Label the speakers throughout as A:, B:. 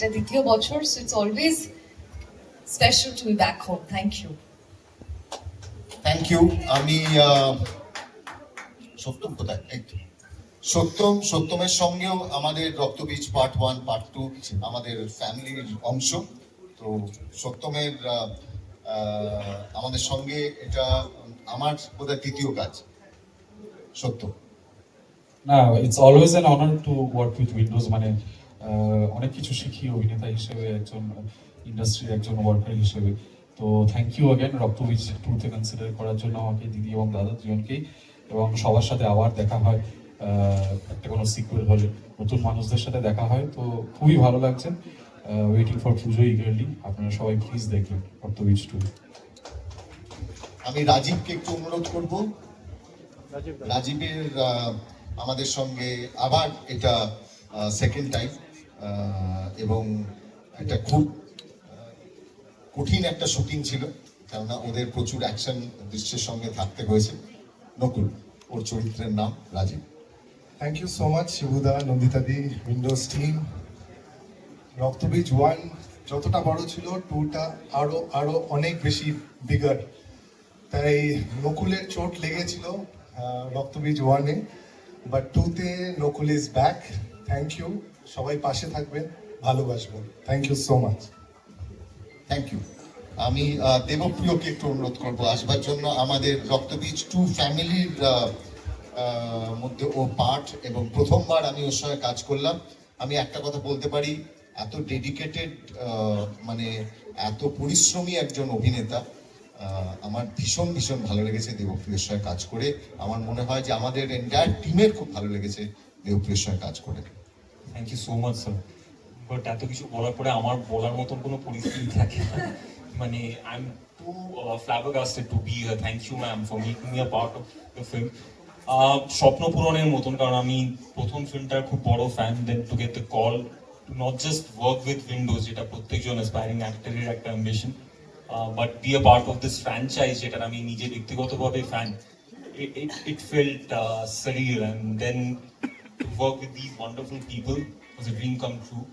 A: এটা দ্বিতীয় বছর so it's always special to be back home thank you
B: thank you আমি আহ, সত্যম কোথায়। সত্যম সত্যমের সঙ্গেও আমাদের Raktabeej part one part two আমাদের ফ্যামিলির অংশ। তো সত্যমের আহ, আহ, আমাদের সঙ্গে এটা আমার বোধহয় তৃতীয় কাজ। সত্য
C: না it's always an honour to work with Windows মানে অনেক কিছু শিখি অভিনেতা হিসেবে একজন ইন্ডাস্ট্রির একজন ওয়ার্কার হিসেবে। তো থ্যাংক ইউ অ্যাগেন রক্তবীজ টুতে কনসিডার করার জন্য আমাকে দিদি এবং দাদা দুজনকেই এবং সবার সাথে আবার দেখা হয় আহ, একটা কোনো সিকুয়েল হলে। নতুন মানুষদের সাথে দেখা হয় তো খুবই ভালো লাগছে। ওয়েটিং ফর পুজো ইগারলি আপনারা সবাই প্লিজ দেখবেন রক্তবীজ টু
B: আমি রাজীবকে একটু অনুরোধ করব। রাজীবের আহ, আমাদের সঙ্গে আবার এটা সেকেন্ড টাইম এবং একটা খুব কঠিন একটা শুটিং ছিল, কেননা ওদের প্রচুর অ্যাকশন দৃশ্যের সঙ্গে থাকতে হয়েছে। নকুল, ওর চরিত্রের নাম Rajib.
D: Thank you so much Shibuda Nanditadi Windows team Raktabeej one যতটা বড় ছিল টুটা আরও আরও অনেক বেশি বিগার তাই নকুলের চোট লেগেছিল রক্তবীজ ওয়ানে বাট টুতে Nakul is back thank you সবাই পাশে থাকবেন ভালোবাসবেন thank you so much
B: thank you আমি দেবপ্রিয়কে একটু অনুরোধ করব। আসবার জন্য আমাদের রক্তবীজ টু ফ্যামিলির মধ্যে ও পার্ট এবং প্রথমবার আমি ওর সঙ্গে কাজ করলাম। আমি একটা কথা বলতে পারি, এত ডেডিকেটেড মানে এত পরিশ্রমী একজন অভিনেতা আমার ভীষণ ভীষণ ভালো লেগেছে দেবপ্রিয়র সঙ্গে কাজ করে। আমার মনে হয় যে আমাদের এন্টায়ার টিমের খুব ভালো লেগেছে দেবপ্রিয়র সঙ্গে কাজ করে।
E: Thank you so much sir but এত কিছু বলার পরে আমার বলার মতন কোনো পরিস্থিতি থাকে না। মানে I am too flabbergasted to be here thank you ma'am for making me a part of the film স্বপ্ন পূরণের মতন কারণ আমি প্রথম ফিল্মটার খুব বড় fan then to get the call to not just work with Windows যেটা প্রত্যেকজন অ্যাসপায়ারিং অ্যাক্টরের একটা ambition but be a part of this franchise যেটার আমি নিজে ব্যক্তিগতভাবে fan it, it, it felt uh, surreal and then to work with these wonderful people was a dream come true.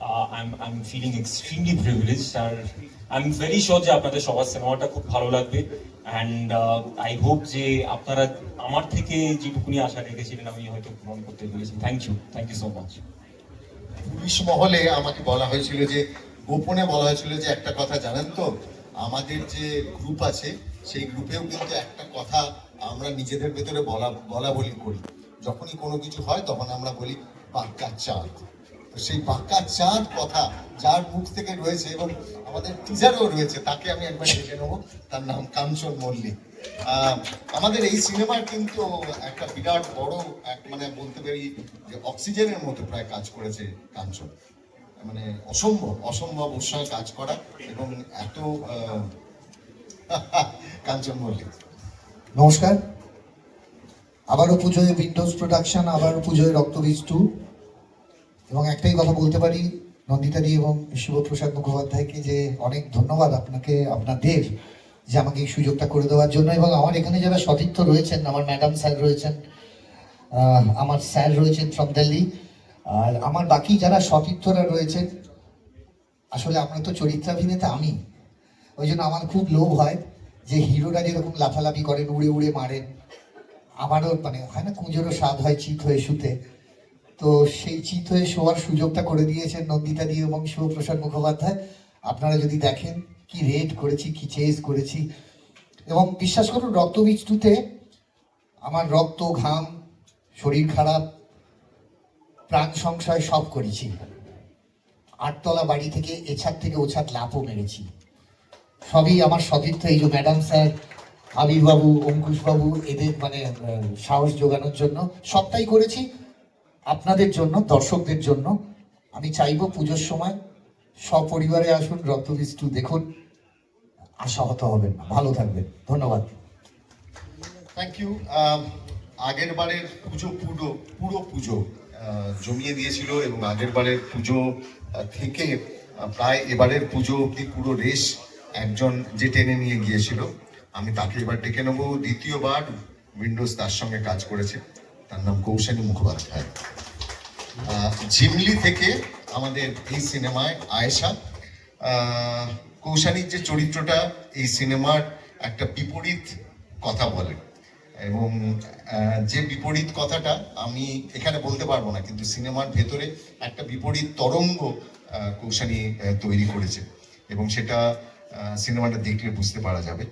E: Uh, I'm, I'm feeling extremely privileged. And I'm very sure যে আপনাদের সবার সিনেমাটা খুব ভালো লাগবে। অ্যান্ড আই হোপ যে আপনারা আমার থেকে যেটুকুনি আশা রেখেছিলেন আমি হয়তো পূরণ করতে পেরেছি। Thank you thank you so much
B: police মহলে আমাকে বলা হয়েছিল যে গোপনে বলা হয়েছিল যে একটা কথা জানেন তো আমাদের যে গ্রুপ আছে সেই গ্রুপেও কিন্তু একটা কথা আমরা নিজেদের ভেতরে বলা বলা বলি করি। যখনই কোনো কিছু হয়, তখন আমরা বলি পাক্কা চাঁদ। তো সেই পাক্কা চাঁদ কথা যার মুখ থেকে রয়েছে এবং আমাদের টিজারও রয়েছে, তাকে আমি একবার ডেকে নেব। তার নাম কাঞ্চন মল্লিক। আমাদের এই সিনেমার কিন্তু একটা বিরাট বড় এক মানে বলতে পারি যে অক্সিজেনের মতো প্রায় কাজ করেছে কাঞ্চন। মানে অসম্ভব অসম্ভব সঙ্গে কাজ করা এবং এত কাঞ্চন মল্লিক।
F: নমস্কার। আবারও পুজোয় উইন্ডোজ প্রোডাকশন আবারও পুজোয় রক্তবীজ টু এবং একটাই কথা বলতে পারি, নন্দিতাদি এবং শিবপ্রসাদ মুখোপাধ্যায়কে যে অনেক ধন্যবাদ আপনাকে আপনাদের যে আমাকে এই সুযোগটা করে দেওয়ার জন্য। এবং আমার এখানে যারা সতীর্থ রয়েছেন, আমার ম্যাডাম স্যার রয়েছেন আমার স্যার রয়েছেন ফ্রম দিল্লি আর আমার বাকি যারা সতীর্থরা রয়েছেন, আসলে আমরা তো চরিত্রাভিনেতা আমি। ওই জন্য আমার খুব লোভ হয় যে হিরোরা যেরকম লাফালাফি করেন, উড়ে উড়ে মারেন। আমারও মানে হয় না, কুঁজোরও স্বাদ হয় চিত হয়ে শুতে। তো সেই চিত হয়ে শোয়ার সুযোগটা করে দিয়েছেন নন্দিতা দি এবং শিবপ্রসাদ মুখোপাধ্যায়। আপনারা যদি দেখেন কি রেড করেছি, কি চেস করেছি। এবং বিশ্বাস করুন রক্তবীজ টুতে আমার রক্ত, ঘাম, শরীর খারাপ, প্রাণ সংশয় সব করেছি। আটতলা বাড়ি থেকে এছাদ থেকে ওছাদ লাভও মেরেছি। সবই আমার সতীর্থ এই যে ম্যাডাম স্যার আবির অঙ্কুশবাবু এদের মানে সাহস যোগানোর জন্য সবটাই করেছি। আপনাদের জন্য, দর্শকদের জন্য। আমি চাইব পুজোর সময় সপরিবারে আসুন রক্তবীজ টু দেখুন। আশাহত হবেন না। ভালো থাকবেন। ধন্যবাদ।
B: থ্যাংক ইউ আগের বারের পুজো পুরো পুরো পুজো জমিয়ে দিয়েছিল এবং আগের বারের পুজো থেকে প্রায় এবারের পুজো অব্দি পুরো রেশ একজন যে টেনে নিয়ে গিয়েছিল। আমি তাকে এবার ডেকে নেব। দ্বিতীয়বার উইন্ডোজ তার সঙ্গে কাজ করেছে। তার নাম কৌশানী মুখোপাধ্যায়। ঝিমলি থেকে আমাদের এই সিনেমায় আয়েশা। কৌশানীর যে চরিত্রটা, এই সিনেমার একটা বিপরীত কথা বলে। এবং যে বিপরীত কথাটা আমি এখানে বলতে পারব না, কিন্তু সিনেমার ভেতরে একটা বিপরীত তরঙ্গ কৌশানী তৈরি করেছে। এবং সেটা সিনেমাটা দেখলে বুঝতে পারা যাবে।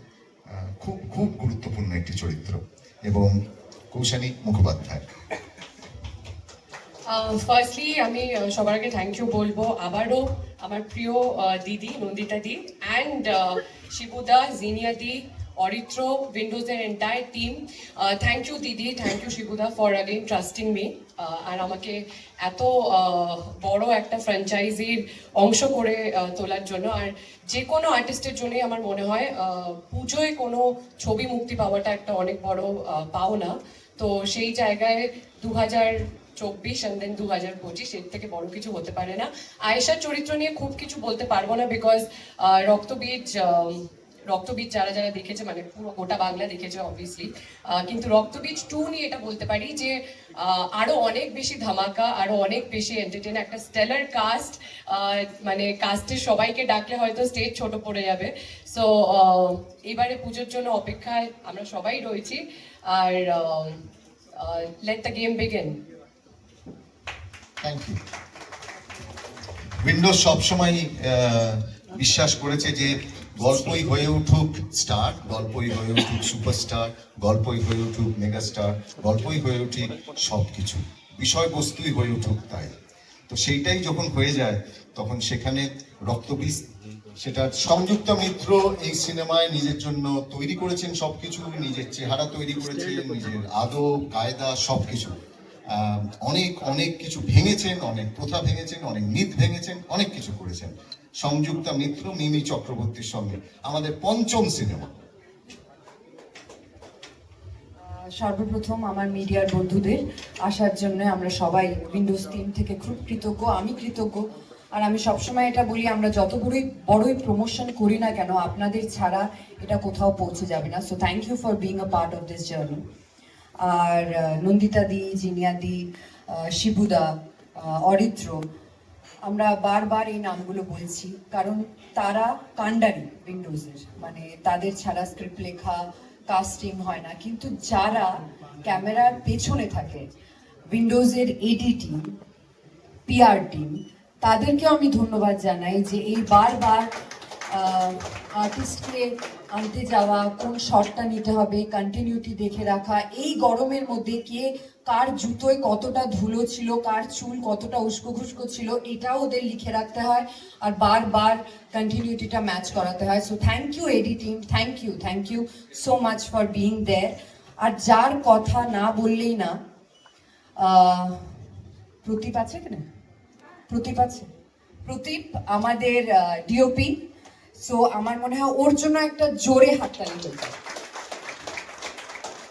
B: খুব খুব গুরুত্বপূর্ণ একটি চরিত্র এবং কৌশানী মুখোপাধ্যায়।
G: ফার্স্টলি আমি সবার আগে থ্যাংক ইউ বলব। আবারও আমার প্রিয় দিদি, নন্দিতা দি অ্যান্ড শিবুদা, জিনিয়া দি অরিত্র উইন্ডোজের এন্টায়ার টিম থ্যাংক ইউ দিদি thank you Shibuda for again trusting me আর আমাকে এত বড় একটা ফ্র্যাঞ্চাইজির অংশ করে তোলার জন্য। আর যে কোনো আর্টিস্টের জন্যই আমার মনে হয় পুজোয় কোনো ছবি মুক্তি পাওয়াটা একটা অনেক বড় পাওনা। তো সেই জায়গায় দু হাজার চব্বিশ অ্যান্ড দেন দু হাজার পঁচিশ, এর থেকে বড় কিছু হতে পারে না। আয়েশার চরিত্র নিয়ে খুব কিছু বলতে পারব না বিকজ রক্তবীজ রক্তবীজ যারা যারা দেখেছে মানে পুরো গোটা বাংলা দেখেছে অবভিয়াসলি কিন্তু রক্তবীজ টু নিয়ে এটা বলতে পারি যে আরও অনেক বেশি ধামাকা, আরও অনেক বেশি এন্টারটেন একটা স্টেলার কাস্ট মানে কাস্টের সবাইকে ডাকলে হয়তো স্টেজ ছোট পড়ে যাবে। সো এবারে পুজোর জন্য অপেক্ষায় আমরা সবাই রয়েছি। আর let the game begin
B: thank you Windows সবসময় বিশ্বাস করেছে যে গল্পই হয়ে উঠুক স্টার, গল্পই হয়ে উঠুক সুপারস্টার, গল্পই হয়ে উঠুক মেগাস্টার, গল্পই হয়ে উঠুক সব কিছু বিষয়বস্তুই হয়ে উঠুক তাই। তো সেইটাই যখন হয়ে যায়, তখন সেখানে রক্তবীজ সেটা সংযুক্ত মিত্র এই সিনেমায় নিজের জন্য তৈরি করেছেন সবকিছু, নিজের চেহারা তৈরি করেছেন, নিজের আদব, কায়দা, সবকিছু। অনেক অনেক কিছু ভেঙেছেন, অনেক প্রথা ভেঙেছেন, অনেক মিথ ভেঙেছেন, অনেক কিছু করেছেন। সংযুক্তা মিত্র, মিমি চক্রবর্তীর সঙ্গে আমাদের পঞ্চম সিনেমা।
H: সর্বপ্রথম আমার মিডিয়ার বন্ধুদের আসার জন্য আমরা সবাই উইন্ডোজ টিম থেকে খুব কৃতজ্ঞ, আমি কৃতজ্ঞ। আর আমি সবসময় এটা বলি, আমরা যত বড়ই বড়ই প্রমোশন করি না কেন, আপনাদের ছাড়া এটা কোথাও পৌঁছে যাবে না। So thank you for being a part of this journey আর আহ, নন্দিতা দি জিনিয়া দি আহ, শিবুদা অরিত্র আমরা বারবার এই নামগুলো বলছি কারণ তারা কাণ্ডারি উইন্ডোজের। মানে তাদের ছাড়া স্ক্রিপ্ট লেখা কাস্টিং হয় না। কিন্তু যারা ক্যামেরার পেছনে থাকে উইন্ডোজের এডিটিং পিআর টিম তাদেরকেও আমি ধন্যবাদ জানাই যে এই বারবার আর্টিস্টকে আনতে যাওয়া কোন শটটা নিতে হবে কন্টিনিউটি দেখে রাখা এই গরমের মধ্যে কে কার জুতোয় কতটা ধুলো ছিল কার চুল কতটা উস্কো খুস্কো ছিল এটাও ওদের লিখে রাখতে হয় আর বারবার কন্টিনিউটিটা ম্যাচ করাতে হয়। So thank you editing thank you thank you so much for being there আর যার কথা না বললেই না আহ, প্রদীপ আছে কিনা প্রদীপ আছে? প্রদীপ আমাদের ডিওপি সো আমার মনে হয় ওর জন্য একটা জোরে হাততালি চলবে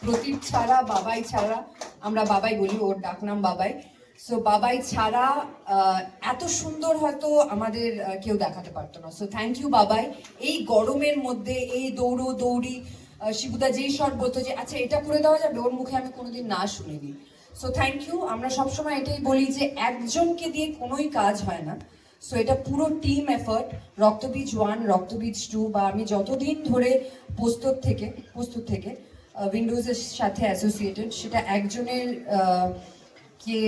H: প্রদীপ ছাড়া, বাবাই ছাড়া, আমরা বাবাই বলি, ওর ডাকনাম বাবাই। সো বাবাই ছাড়া এত সুন্দর হয়তো আমাদের কেউ দেখাতে পারতো না। সো থ্যাংক ইউ বাবাই। এই গরমের মধ্যে, এই দৌড়ো, দৌড়ি শিবুদা যেই শট বলতো যে আচ্ছা এটা করে দেওয়া যাবে? ওর মুখে আমি কোনোদিন না শুনিনি। সো থ্যাংক ইউ আমরা সবসময় এটাই বলি যে, একজনকে দিয়ে কোনোই কাজ হয় না। সো এটা পুরো team effort Raktabeej one Raktabeej two বা আমি যতদিন ধরে প্রস্তুত থেকে প্রস্তুত থেকে উইন্ডোজের সাথে অ্যাসোসিয়েটেড সেটা একজনের কে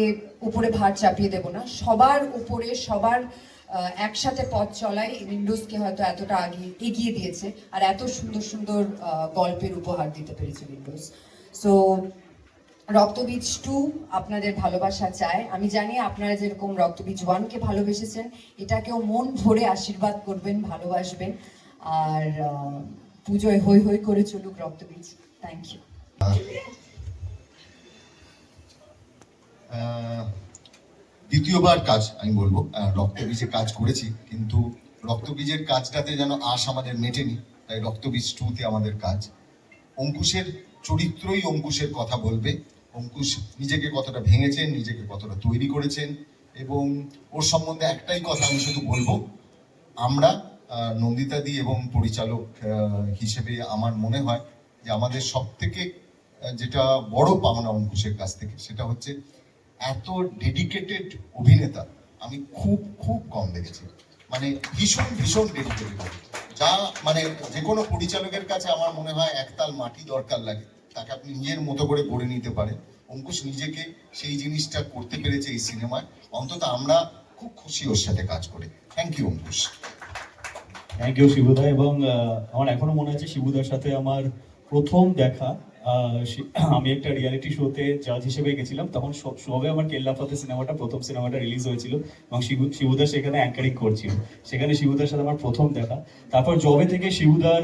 H: উপরে ভার চাপিয়ে দেব না, সবার উপরে, সবার একসাথে পথ চলাই উইন্ডোজকে হয়তো এতটা আগে এগিয়ে দিয়েছে, আর এত সুন্দর সুন্দর গল্পের উপহার দিতে পেরেছে উইন্ডোজ সো রক্তবীজ টু আপনাদের ভালোবাসা চায়। আমি জানি আপনারা যেরকম রক্তবীজ ওয়ানকে ভালোবেসেছেন, এটাকেও মন ভরে আশীর্বাদ করবেন, ভালোবাসবেন। আর পুজোয় হই হই করে চলুক রক্তবীজ। থ্যাংক ইউ
B: দ্বিতীয়বার কাজ আমি বলব রক্তবীজে কাজ করেছি, কিন্তু রক্তবীজের কাজটাতে যেন আশ আমাদের মেটেনি, তাই রক্তবীজ টুতে আমাদের কাজ। অঙ্কুশের, চরিত্রই অঙ্কুশের কথা বলবে অঙ্কুশ নিজেকে কতটা ভেঙেছেন, নিজেকে কতটা তৈরি করেছেন এবং ওর সম্বন্ধে একটাই কথা আমি শুধু বলব, আমরা নন্দিতাদি এবং পরিচালক হিসেবে আমার মনে হয় যে আমাদের সব থেকে যেটা বড় পাওনা অঙ্কুশের কাছ থেকে সেটা হচ্ছে এত ডেডিকেটেড অভিনেতা আমি খুব খুব কম দেখেছি। মানে ভীষণ ভীষণ ডেডিকেটেড যা মানে যে কোনো পরিচালকের কাছে আমার মনে হয় একতাল মাটি দরকার লাগে। তাকে আপনি নিজের মতো করে গড়ে নিতে পারেন। অঙ্কুশ নিজেকে সেই জিনিসটা করতে পেরেছে এই সিনেমায়। অন্তত আমরা খুব খুশি ওর সাথে কাজ করে। Thank you Ankush.
I: Thank you Shibuda. এবং আমার এখনও মনে আছে শিবুদার সাথে আমার প্রথম দেখা। আমি একটা রিয়ালিটি শোতে জাজ হিসেবে গেছিলাম, তখন সবে আমার কেল্লা ফতে সিনেমাটা, প্রথম সিনেমাটা রিলিজ হয়েছিল, এবং শিবু শিবুদা সেখানে অ্যাঙ্কারিং করছিল। সেখানে শিবুদার সাথে আমার প্রথম দেখা। তারপর জবে থেকে শিবুদার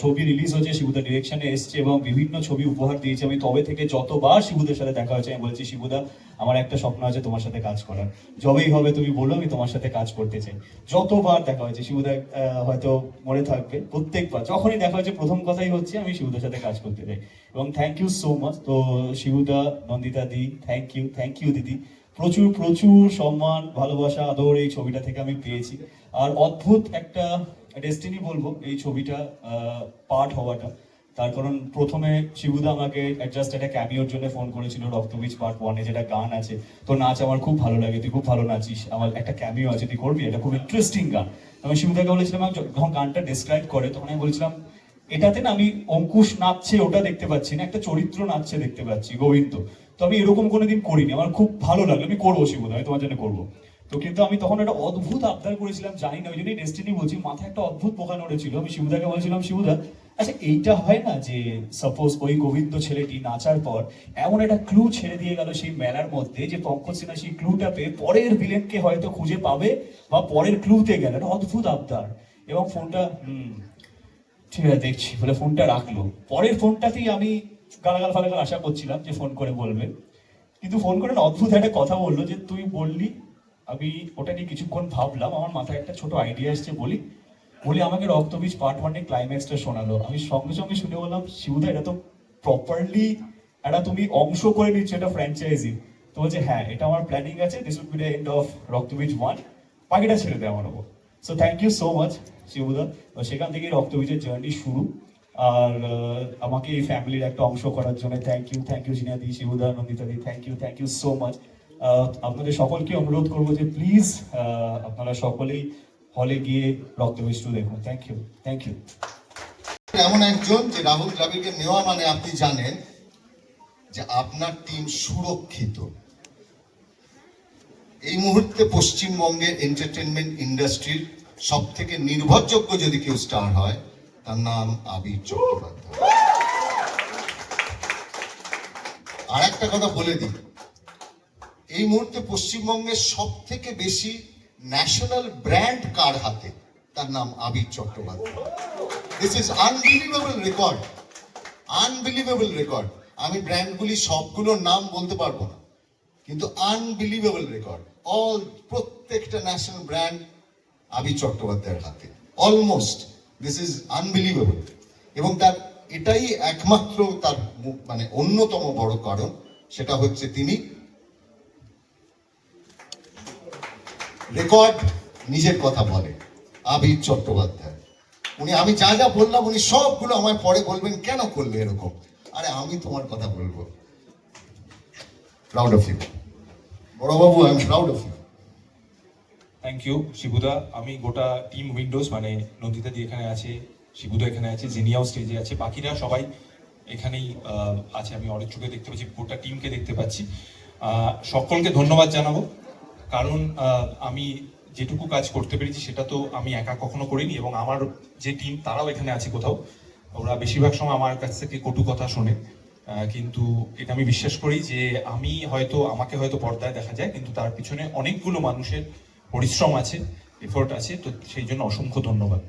I: ছবি রিলিজ হয়েছে, শিবুদার ডিরেকশনে এসছে এবং বিভিন্ন ছবি উপহার দিয়েছে। আমি তবে থেকে যতবার শিবুদার সাথে দেখা হয়েছে, আমি বলছি, শিবুদা আমার একটা স্বপ্ন আছে তোমার সাথে কাজ করার। যবেই হবে তুমি বলো, আমি তোমার সাথে কাজ করতে চাই। যতবার দেখা হয়েছে শিবুদা হয়তো মনে থাকবে, প্রত্যেকবার, যখনই দেখা হয়েছে, প্রথম কথাই হচ্ছে, আমি শিবুদার সাথে কাজ করতে চাই। এবং থ্যাংক ইউ সো মাচ তো Shibuda, Nandita di thank you thank you দিদি। প্রচুর প্রচুর সম্মান, ভালোবাসা, আদর এই ছবিটা থেকে আমি পেয়েছি। আর অদ্ভুত একটা ডেস্টিনি বলব, এই ছবিটা পার্ট হওয়াটা। তার কারণ প্রথমে শিবুদা আমাকে জাস্ট একটা ক্যামিওর জন্য ফোন করেছিল রক্তবীজ পার্ট ওয়ানে যেটা গান আছে। তো নাচ আমার খুব ভালো লাগে, তুই খুব ভালো নাচিস। আমার একটা ক্যামিও আছে, তুই করবি? এটা খুব ইন্টারেস্টিং গান। আমি শিবুদাকে বলেছিলাম যখন গানটা ডিসক্রাইব করে, তখন আমি বলেছিলাম, এটাতে না আমি অঙ্কুশ নাচছে, ওটা দেখতে পাচ্ছি না, একটা চরিত্র নাচছে দেখতে পাচ্ছি, গোবিন্দ। তো আমি এরকম কোনোদিন করিনি। আমার খুব ভালো লাগল, আমি করব শিবুদা, আমি তোমার জন্য করব। তো কিন্তু আমি তখন একটা অদ্ভুত আবদার করেছিলাম, জানি না, ওই জন্যই ডেস্টিনি বলছি, মাথায় একটা অদ্ভুত পোকা নড়েছিল। আমি শিবুদাকে বলেছিলাম, শিবুদা আচ্ছা এইটা হয় না যে সাপোজ ওই গোবিন্দ ছেলেটি নাচার পর এমন একটা ক্লু ছেড়ে দিয়ে গেল সেই মেলার মধ্যে যে পঙ্কজ সিনহা সেই ক্লুটা পেয়ে পরের ভিলেনকে হয়তো খুঁজে পাবে বা পরের ক্লুতে গেল একটা অদ্ভুত আবদার। এবং ফোনটা হুম, ঠিক আছে, দেখছি। বলে ফোনটা রাখল। পরের ফোনটাতেই আমি গালাগাল ফালাগাল আশা করছিলাম যে ফোন করে বলবে। কিন্তু ফোন করে অদ্ভুত একটা কথা বলল যে, তুই বললি? আমি ওটা নিয়ে কিছুক্ষণ ভাবলাম। আমার মাথায় একটা ছোট আইডিয়া এসছে বলি। বলি আমাকে রক্তবীজ পার্ট ওয়ানে ক্লাইম্যাক্সটা শোনালো। আমি সঙ্গে সঙ্গে শুনে বললাম, শিবুদা, এটা তো প্রপারলি একটা তুমি অংশ করে নিচ্ছ এটা ফ্র্যাঞ্চাইজি তো বলছে হ্যাঁ এটা আমার প্ল্যানিং আছে this would be the end of Raktabeej one বাকিটা ছেড়ে দেয় আমার ওপর so thank you so much Shibuda. তো সেখান থেকেই রক্তবীজের জার্নি শুরু। আর আমাকে এই ফ্যামিলির একটা অংশ করার জন্য thank you thank you Zinia di Shibuda Nandita di thank you thank you so much আপনাদের সকলকে অনুরোধ করব যে প্লিজ আপনারা সকলেই হলে গিয়ে রক্তবীজ টু দেখুন। থ্যাংক ইউ থ্যাংক ইউ
B: এমন একজন যে রাহুল দ্রাবিড়কে নেওয়া মানে আপনি জানেন যে আপনার টিম সুরক্ষিত। এই মুহূর্তে পশ্চিমবঙ্গের এন্টারটেনমেন্ট ইন্ডাস্ট্রির সব থেকে নির্ভরযোগ্য যদি কেউ স্টার হয়, তার নাম আবির চট্টোপাধ্যায়। আর একটা কথা বলে দিই। এই মুহূর্তে পশ্চিমবঙ্গের সব থেকে বেশি ন্যাশনাল ব্র্যান্ড কার হাতে, তার নাম Abir Chattopadhyay. This is unbelievable record unbelievable record আমি ব্র্যান্ডগুলি সবগুলোর নাম বলতে পারব না, কিন্তু আনবিলিভেবল রেকর্ড অল প্রত্যেকটা ন্যাশনাল ব্র্যান্ড আবি চট্টোপাধ্যায়ের হাতে। অলমোস্ট দিস ইজ আনবিলিভেবল এবং তার, এটাই একমাত্র তার মানে অন্যতম বড় কারণ, সেটা হচ্ছে তিনি রেকর্ড নিজের কথা বলে, আবির চট্টোপাধ্যায়। উনি, আমি যা যা বললাম, উনি সবগুলো আমায় পরে বলবেন, কেন করলে এরকম? আরে, আমি তোমার কথা বলব। প্রাউড অফ ইউ বড়বাবু I am proud of you
J: thank you Shibuda. আমি গোটা টিম উইন্ডোজ মানে নন্দিতা দি এখানে আছে, শিবুদা এখানে আছে, জিনিয়াও স্টেজে আছে, বাকিরা সবাই এখানেই আছে। আমি অনেক চোখে দেখতে পাচ্ছি, গোটা টিমকে দেখতে পাচ্ছি। সকলকে ধন্যবাদ জানাব। কারণ আমি যেটুকু কাজ করতে পেরেছি সেটা তো আমি একা কখনো করিনি এবং আমার যে টিম তারাও এখানে আছে কোথাও। ওরা বেশিরভাগ সময় আমার কাছ থেকে কটু কথা শোনে। কিন্তু এটা আমি বিশ্বাস করি যে আমি হয়তো, আমাকে হয়তো পর্দায় দেখা যায়, কিন্তু তার পিছনে অনেকগুলো মানুষের পরিশ্রম আছে এফোর্ট আছে, তো সেই জন্য অসংখ্য ধন্যবাদ।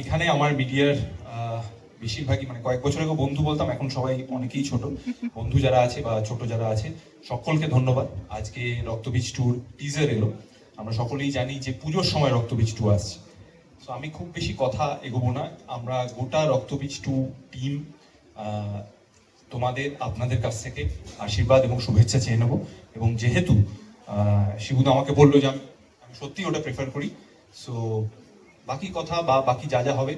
J: এখানে আমার মিডিয়ার বেশিরভাগই মানে কয়েক বছর আগে বন্ধু বলতাম, এখন সবাই অনেকেই ছোট। বন্ধু যারা আছে বা ছোট যারা আছে, সকলকে ধন্যবাদ। আজকে রক্তবীজ ট্যুর টিজার এলো। আমরা সকলেই জানি যে পুজোর সময় রক্তবীজ টু আসছে। তো আমি খুব বেশি কথা এগোবো না। আমরা গোটা রক্তবীজ টু টিম তোমাদের, আপনাদের কাছ থেকে আশীর্বাদ এবং শুভেচ্ছা চেয়ে নেব। এবং যেহেতু শিবুদা আমাকে বলল যে আমি আমি সত্যি ওটা প্রেফার করি। সো বাকি কথা বা বাকি যা যা হবে,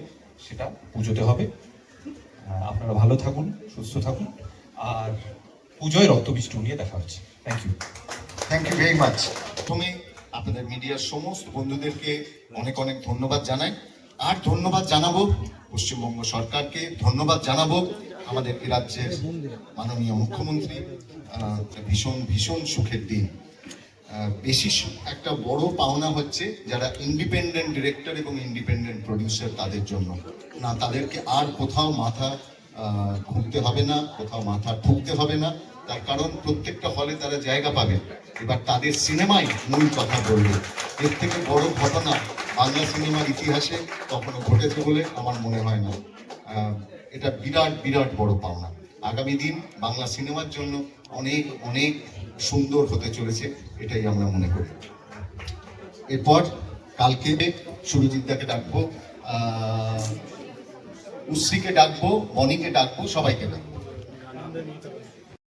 J: সেটা পুজোতে হবে। আপনারা ভালো থাকুন, সুস্থ থাকুন। আর পুজোয় রক্তবীজ টু নিয়ে দেখা হচ্ছে। Thank you
B: thank you very much তুমি আপনাদের মিডিয়ার সমস্ত বন্ধুদেরকে অনেক অনেক ধন্যবাদ জানাই। আর ধন্যবাদ জানাব পশ্চিমবঙ্গ সরকারকে, ধন্যবাদ জানাব আমাদের রাজ্যের মাননীয় মুখ্যমন্ত্রী ভীষণ ভীষণ সুখের দিন। বেশি একটা বড় পাওনা হচ্ছে যারা ইন্ডিপেন্ডেন্ট ডিরেক্টর এবং ইন্ডিপেন্ডেন্ট প্রডিউসার তাদের জন্য। না, তাদেরকে আর কোথাও মাথা ঘুরতে হবে না, কোথাও মাথা ঠুকতে হবে না। তার কারণ প্রত্যেকটা হলে তারা জায়গা পাবে। এবার তাদের সিনেমাই মূল কথা বলবে। এর থেকে বড় ঘটনা বাংলা সিনেমার ইতিহাসে কখনো ঘটেছে বলে আমার মনে হয় না। এটা বিরাট বিরাট বড় পাওনা। আগামী দিন বাংলা সিনেমার জন্য অনেক অনেক সুন্দর হতে চলেছে, এটাই আমরা মনে করি। এরপর কালকে সুরজিৎদাকে ডাকবো, আহ, উশ্রীকে ডাকবো মনিকে ডাকবো, সবাইকে ডাকবো।